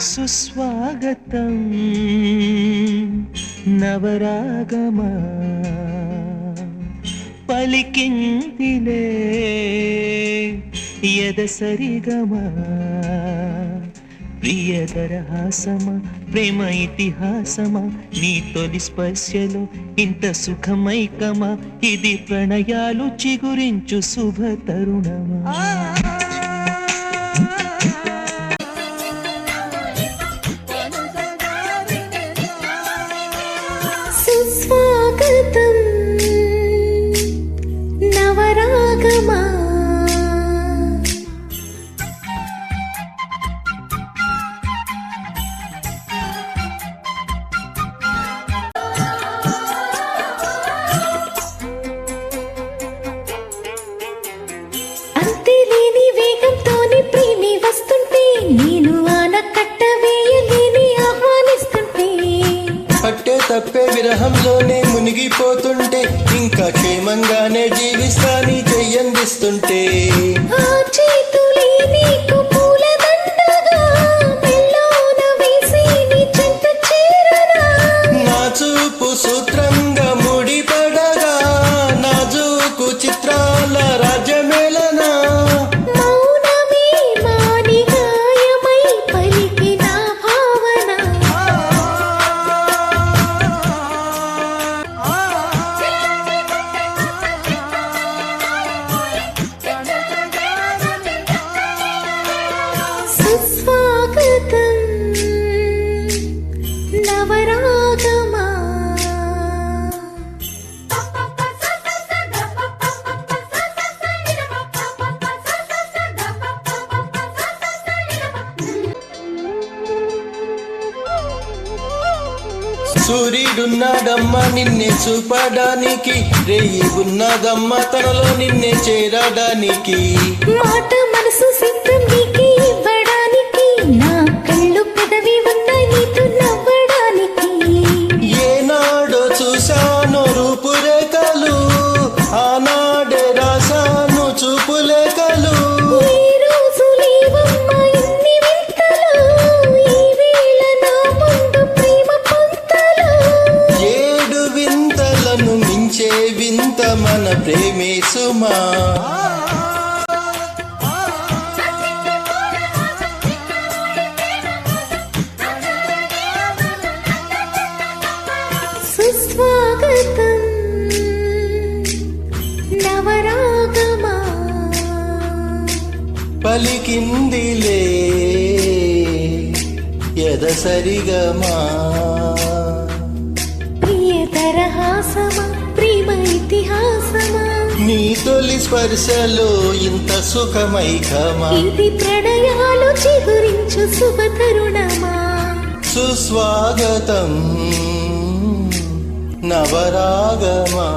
సుస్వాగతం నవరాగమా పలికిందిలే ఎద సరిగమా ప్రియదరహాసమా ప్రేమ ఇతిహాసమా నీ తొలి స్పర్శలో ఇంత సుఖమైకమా? ఇది ప్రణయాలు చిగురించు శుభ తరుణమా? సుస్వాగతం నవరాగమా? తప్పే విరహంలోనే మునిగిపోతుంటే ఇంకా క్షేమంగానే జీవిస్తాని చెయ్యందిస్తుంటే సూర్యుడున్నాడమ్మా నిన్నే చూపడానికి. రేయి ఉన్నదమ్మా తనలో నిన్నే చేరడానికి. మాట మనసు సిద్ధం నీకే. ప్రేమే సుమా. సుస్వాగతం నవరాగమా. పలికిందిలే ఎద సరిగమా ప్రియతరహాసమా. ప్రేమ ఇతిహాసమా? నీ తొలి స్పర్శలో ఇంత సుఖమైకమా ఇది ప్రణయాలు చిగురించు శుభ తరుణమా? సుస్వాగతం నవరాగమా?